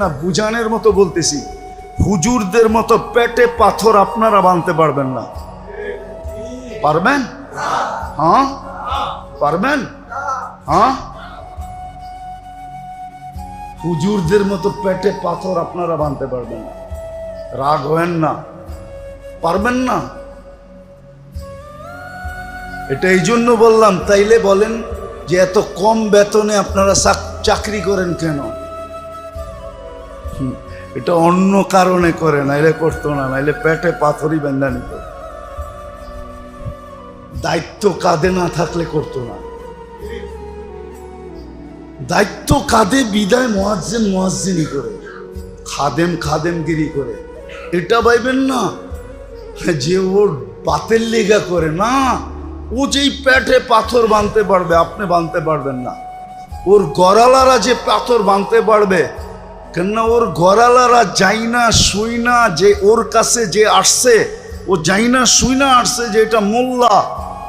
না বুঝানের মতো বলতেছি। হুজুরদের মতো পেটে পাথর আপনারা বানতে পারবেন না। পারবেন? হ্যাঁ? পারবেন? হ্যাঁ? হুজুরদের মতো পেটে পাথর আপনারা বানতে পারবেন না। রাগ হবেন না। পারবেন না? এটা এই জন্য বললাম, তাইলে বলেন যে এত কম বেতনে আপনারা চাকরি করেন কেন? এটা অন্য কারণে করে, নাইলে করতো না, নাইলে পেটে পাথরই বেন্দা নিত দায়িত্ব কাঁধে না থাকলে করতো না। দায়িত্ব কাঁধে বিদায় মোয়াজ্জেন মোয়াজ্জিনি করে, খাদেম খাদেমগিরি করে। এটা ভাইবেন না, যে ওর বাতের লেগা করে, না, ও যেই প্যাটে পাথর বাঁধতে পারবে, আপনি বাঁধতে পারবেন না। ওর গড়ালারা যে পাথর বাঁধতে পারবে কেননা ওর গড়ালারা যাই না, শুই না, যে ওর কাছে যে আসছে, ও যাই না, শুই না, আসছে যে এটা মোল্লা।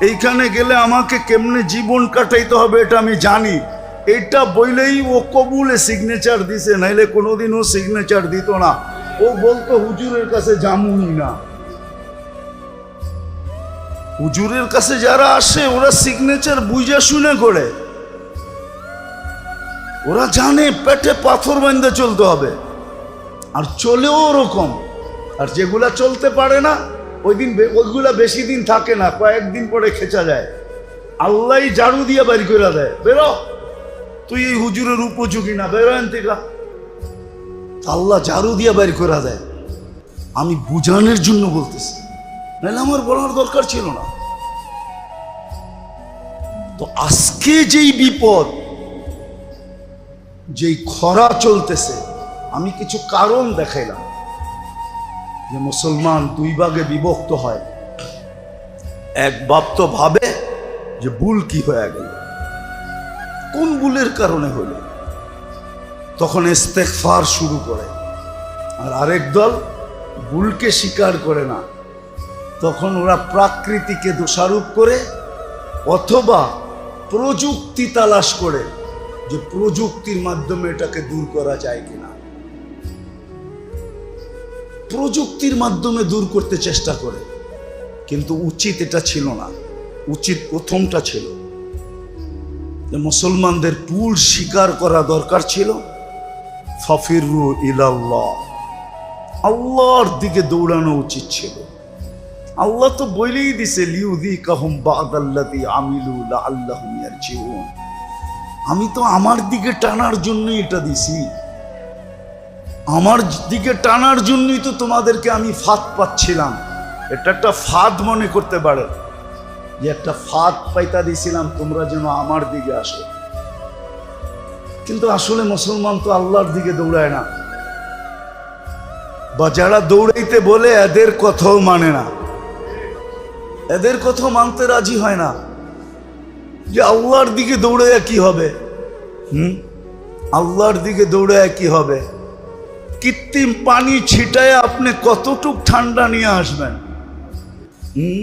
এইখানে গেলে আমাকে কেমনে জীবন কাটাইতে হবে এটা আমি জানি। এটা বইলেই ও কবুলে সিগনেচার দিছে, নাইলে কোনোদিন ও সিগনেচার দিত না। ও বলতো, হুজুরের কাছে জামুনি না। হুজুরের কাছে যারা আসে, ওরা সিগনেচার বুঝা শুনে করে। ওরা জানে পেটে পাথর বাঁধতে চলতে হবে। আর চলেও ওরকম। আর যেগুলা চলতে পারে না, ওই দিন ওইগুলা বেশি দিন থাকে না, কয়েকদিন পরে খেঁচা যায়। আল্লাহ ঝাড়ু দিয়ে বাড়ি করে দেয়। বেরো। তুই এই হুজুরের উপযোগী না, বেরো থেকে। আল্লাহ ঝাড়ু দিয়ে বাড়ি করে দেয়। আমি বুঝানোর জন্য বলতেছি। নাহলে আমার বলার দরকার ছিল না। তো আজকে যেই বিপদ যেই খরা চলতেছে, আমি কিছু কারণ দেখাইলাম। যে মুসলমান দুই ভাগে বিভক্ত হয়। এক বাপ তো ভাবে যে ভুল কি হয়ে গেল। কোন ভুলের কারণে হলো? তখন ইস্তেকফার শুরু করে। আর আরেক দল ভুলকে স্বীকার করে না। তখন ওরা প্রাকৃতিকে দোষারোপ করে অথবা প্রযুক্তি তালাশ করে। যে প্রযুক্তির মাধ্যমে এটাকে দূর করা যায় কিনা। প্রযুক্তির মাধ্যমে দূর করতে চেষ্টা করে, কিন্তু উচিত এটা ছিল না। উচিত প্রথমটা ছিল। যে মুসলমানদের ভুল স্বীকার করা দরকার ছিল। ফফিরু ইলাল্লাহ। আল্লাহর দিকে দৌড়ানো উচিত ছিল। আল্লাহ তো বলেই দিছে লিউদি কাহুম বাদাল্লাতি আমিলু লাআল্লাহুম ইয়ারজিউন। আমি তো আমার দিকে টানার জন্যই এটা দিছি। আমার দিকে টানার জন্যই তো তোমাদেরকে আমি ফাঁদ পাচ্ছিলাম। এটা একটা ফাঁদ মনে করতে পারে। যে একটা ফাঁদ পাইতা দিছিলাম, তোমরা যেন আমার দিকে আসো। কিন্তু আসলে মুসলমান তো আল্লাহর দিকে দৌড়ায় না। বা যারা দৌড়াইতে বলে, এদের কথাও মানে না। এদের কথা মানতে রাজি হয় না। যে আল্লাহর দিকে দৌড়ে কি হবে? হুম? আল্লাহর দিকে দৌড়ে কি হবে? কৃত্রিম পানি ছিটায় আপনি কতটুক ঠান্ডা নিয়ে আসবেন? হুম?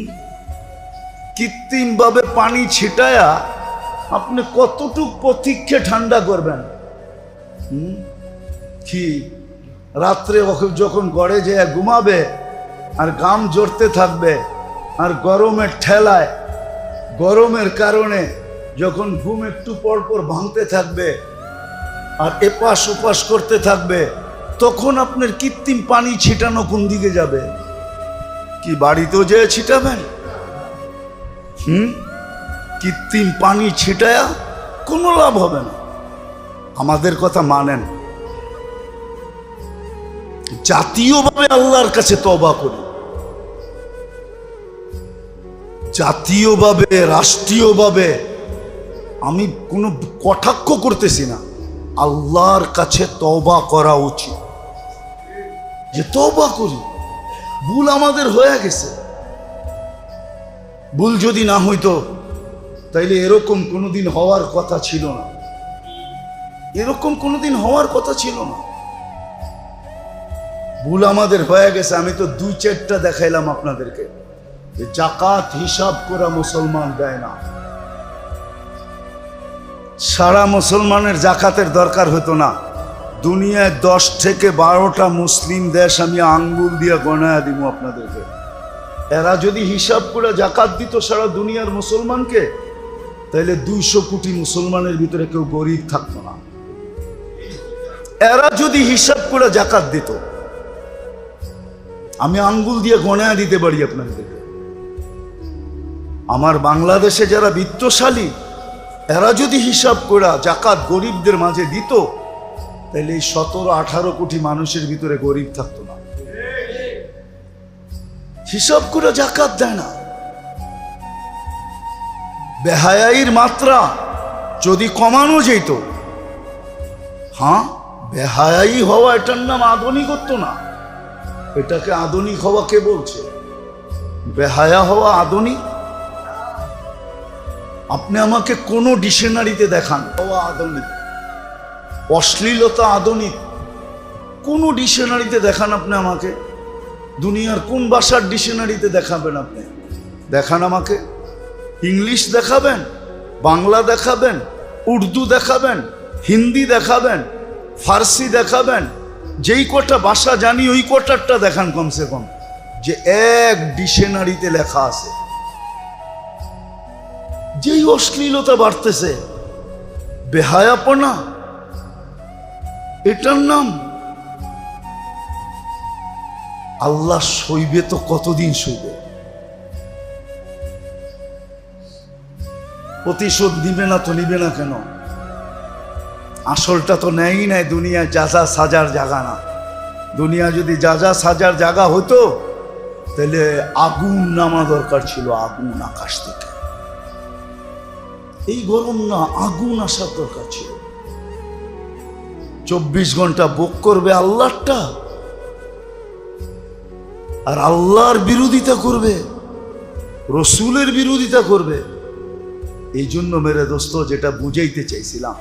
কৃত্রিমভাবে পানি ছিটায়া আপনি কতটুক প্রতীক্ষে ঠান্ডা করবেন? হুম? কি? রাত্রে যখন গড়ে যেয়ে ঘুমাবে আর গাম জড়তে থাকবে আর গরমের ঠেলায় গরমের কারণে যখন ঘুম একটু পর পর ভাঙতে থাকবে আর এপাশ ওপাশ করতে থাকবে, তখন আপনার কৃত্রিম পানি ছিটানো কোন দিকে যাবে? কি বাড়িতেও যেয়ে ছিটাবেন? হুম? কৃত্রিম পানি ছিটায়া কোনো লাভ হবে না। আমাদের কথা মানেন। জাতীয়ভাবে আল্লাহর কাছে তবা করি। জাতীয়ভাবে, রাষ্ট্রীয়ভাবে আমি কোনো কটাক্ষ করতেছি না। আল্লাহর কাছে তবা করা উচিত। যে তবা করি, ভুল আমাদের হয়ে গেছে। ভুল যদি না হইতো, তাইলে এরকম কোনোদিন হওয়ার কথা ছিল না। এরকম কোনোদিন হওয়ার কথা ছিল না। ভুল আমাদের হয়ে গেছে, আমি তো দুই চারটা দেখাইলাম আপনাদেরকে। জাকাত হিসাব করা মুসলমান দেয় না। সারা মুসলমানের জাকাতের দরকার হতো না। দুনিয়ায় দশ থেকে বারোটা মুসলিম দেশ আমি আঙ্গুল দিয়ে গণায় দিব আপনাদেরকে। এরা যদি হিসাব করে জাকাত দিত সারা দুনিয়ার মুসলমানকে তাহলে দুইশো কোটি মুসলমানের ভিতরে কেউ গরিব থাকতো না। এরা যদি হিসাব করে জাকাত দিত, আমি আঙ্গুল দিয়ে গণায় দিতে পারি আপনাদেরকে। আমার বাংলাদেশে যারা বিত্তশালী, এরা যদি হিসাব করা জাকাত গরিবদের মাঝে দিত তাহলে এই সতেরো, আঠারো কোটি মানুষের ভিতরে গরিব থাকতো না। হিসাব করে জাকাত দেয় না। বেহায়াইর মাত্রা যদি কমানো যেত হ্যাঁ বেহায়াই হওয়া এটার নাম আধুনিকত্ব না। এটাকে আধুনিক হওয়া কে বলছে? বেহায়া হওয়া আধুনিক আপনি আমাকে কোনো ডিকশনারিতে দেখান। হওয়া আধুনিক। অশ্লীলতা আধুনিক। কোনো ডিকশনারিতে দেখান আপনি আমাকে। দুনিয়ার কোন ভাষার ডিকশনারিতে দেখাবেন আপনি? দেখান আমাকে। ইংলিশ দেখাবেন, বাংলা দেখাবেন, উর্দু দেখাবেন, হিন্দি দেখাবেন, ফার্সি দেখাবেন, যেই কটা ভাষা জানি ওই কটারটা দেখান কমসে কম, যে এক ডিকশনারিতে লেখা আছে। যেই অশ্লীলতা বাড়তেছে, বেহায়াপনা, এটার নাম আল্লাহ সইবে তো কতদিন সইবে? প্রতিশোধ নিবে না তো নিবে না কেন? আসলটা তো নেয়ই নাই দুনিয়ায় যা যা সাজার জাগা না। দুনিয়া যদি যা যা সাজার জাগা হতো তাহলে আগুন নামা দরকার ছিল, আগুন আকাশ থেকে। এই গরম না, আগুন আসার দরকার ছিল। চব্বিশ ঘণ্টা বুক করবে আল্লাহটা আর আল্লাহর বিরোধিতা করবে, রসুলের বিরোধিতা করবে। এই জন্য মেরে দোস্ত, যেটা বুঝাইতে চাইছিলাম